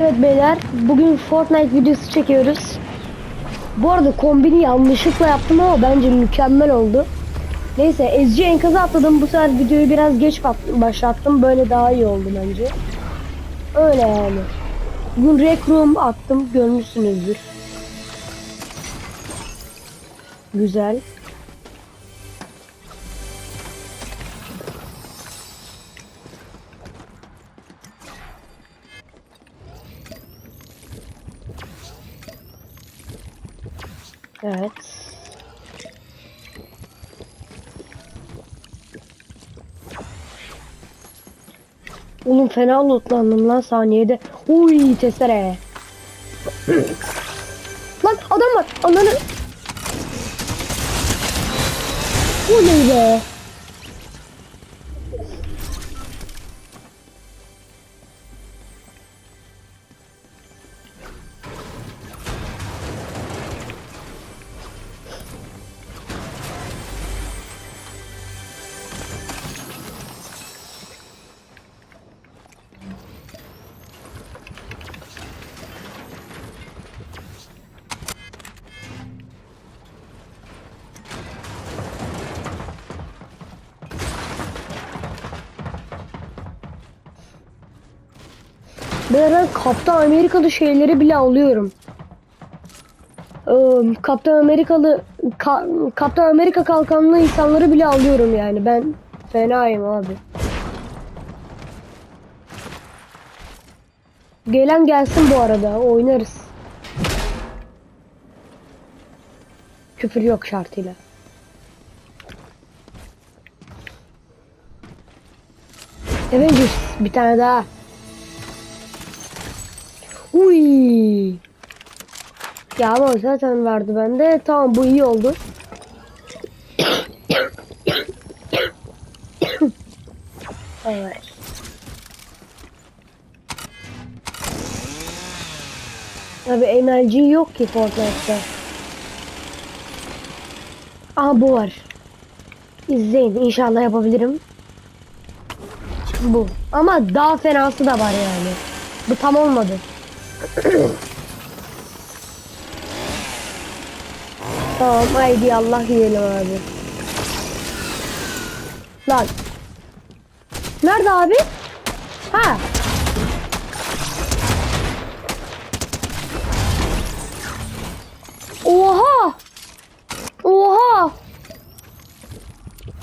Evet beyler bugün Fortnite videosu çekiyoruz. Bu arada kombini yanlışlıkla yaptım ama bence mükemmel oldu. Neyse ezici enkazı atladım bu sefer videoyu biraz geç başlattım böyle daha iyi oldu bence. Öyle yani. Bugün Rec Room attım görmüşsünüzdür. Güzel. Evet. Oğlum fena lootlandım lan saniyede. Uy testere. lan adam var. Ananı. Oley be. Ben Kaptan Amerikalı şeyleri bile alıyorum. Ee, Kaptan Amerikalı Ka- Kaptan Amerika kalkanlı insanları bile alıyorum yani. Ben fenayım abi. Gelen gelsin bu arada. Oynarız. Küfür yok şartıyla. Avengers bir tane daha. Ya ama zaten vardı bende. Tamam bu iyi oldu. evet. Abi MLG yok ki Fortnite'da. Aha bu var. İzleyin inşallah yapabilirim. Bu. Ama daha fenası da var yani. Bu tam olmadı. tamam haydi Allah diyelim abi. Lan. Nerede abi? Ha. Oha. Oha.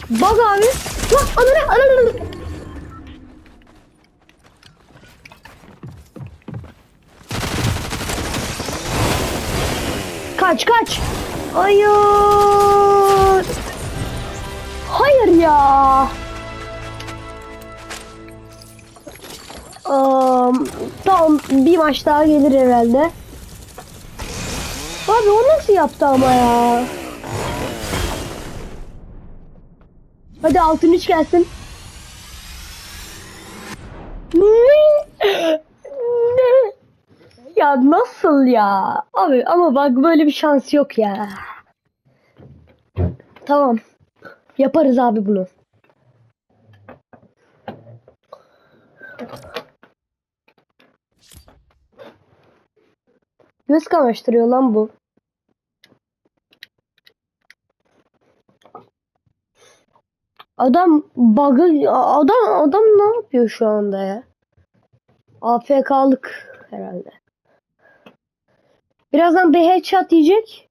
Bak abi. Lan ananı ananı. Kaç kaç. Hayır. Hayır ya. Um, tamam bir maç daha gelir herhalde. Abi o nasıl yaptı ama ya? Hadi altın üç gelsin. Ne? Ya nasıl ya? Abi ama bak böyle bir şans yok ya. Tamam. Yaparız abi bunu. Göz kamaştırıyor lan bu. Adam bug'ı adam adam ne yapıyor şu anda ya? AFK'lık herhalde. Birazdan bir headshot yiyecek.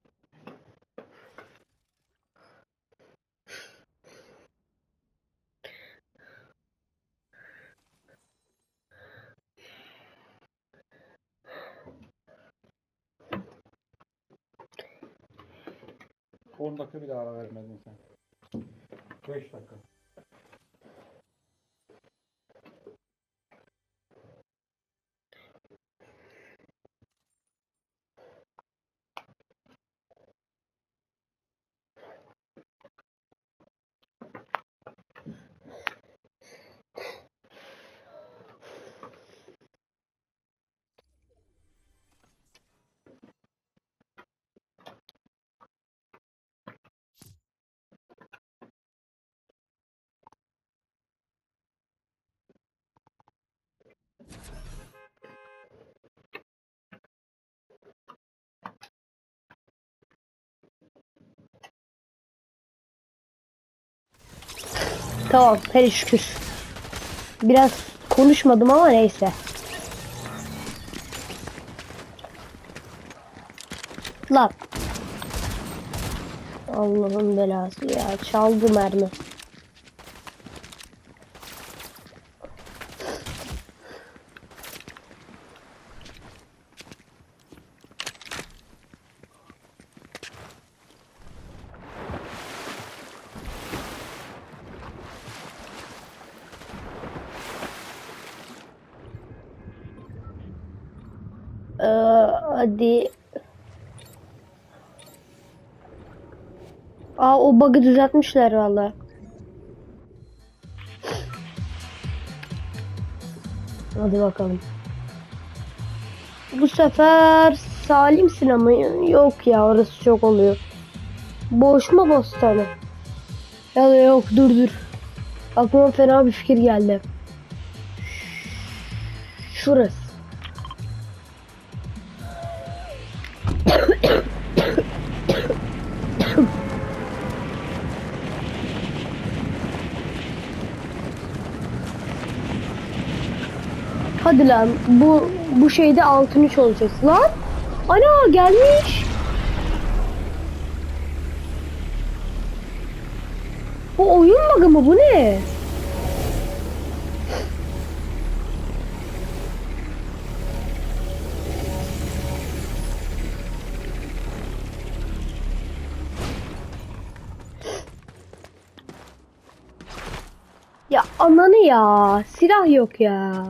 On dakika bile ara vermedin sen. 5 dakika. Tamam hele şükür. Biraz konuşmadım ama neyse. Lan. Allah'ın belası ya. Çaldı mermi. Ee, hadi. Aa o bug'ı düzeltmişler valla. Hadi bakalım. Bu sefer Salim sinema yok ya orası çok oluyor. Boş mu bostanı? Ya da yok dur dur. Aklıma fena bir fikir geldi. Şurası. Hadi lan bu bu şeyde altın üç olacağız lan. Ana gelmiş. Bu oyun bug'ı mı bu ne? Ya ananı ya. Silah yok ya.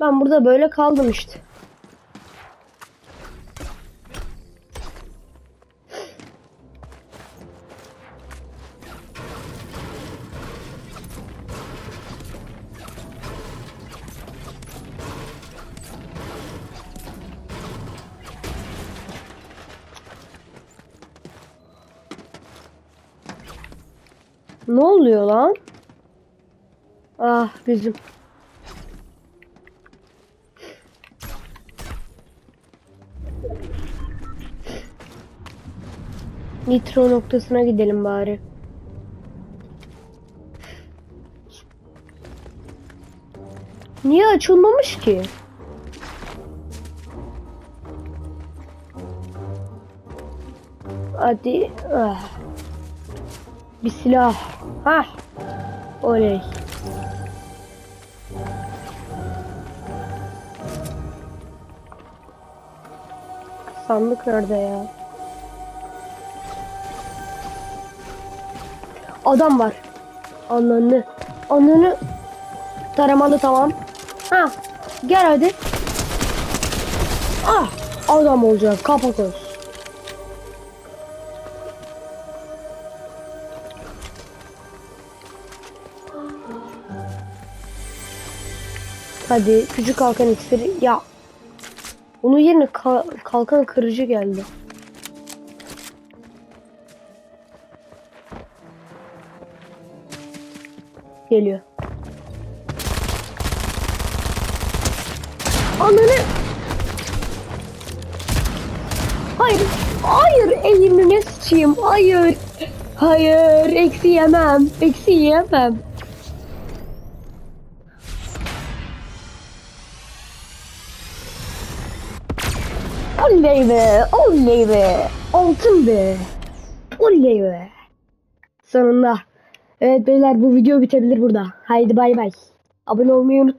Ben burada böyle kaldım işte. Ne oluyor lan? Ah bizim. Nitro noktasına gidelim bari. Niye açılmamış ki? Hadi. Ah. Bir silah. Ha. Oley. Sandık nerede ya? Adam var. Ananı. Ananı. Taramalı tamam. Ha. Gel hadi. Ah. Adam olacak. Kafa koş. Hadi küçük kalkan iksiri. Ya. Onun yerine ka- kalkan kırıcı geldi. Geliyor. Ananı. Hayır. Hayır elimine sıçayım. Hayır. Hayır. Eksi yemem. Eksi yemem. Oley be. Oley be. Altın be. Oley be. Sonunda. Evet beyler bu video bitebilir burada. Haydi bay bay. Abone olmayı unutmayın.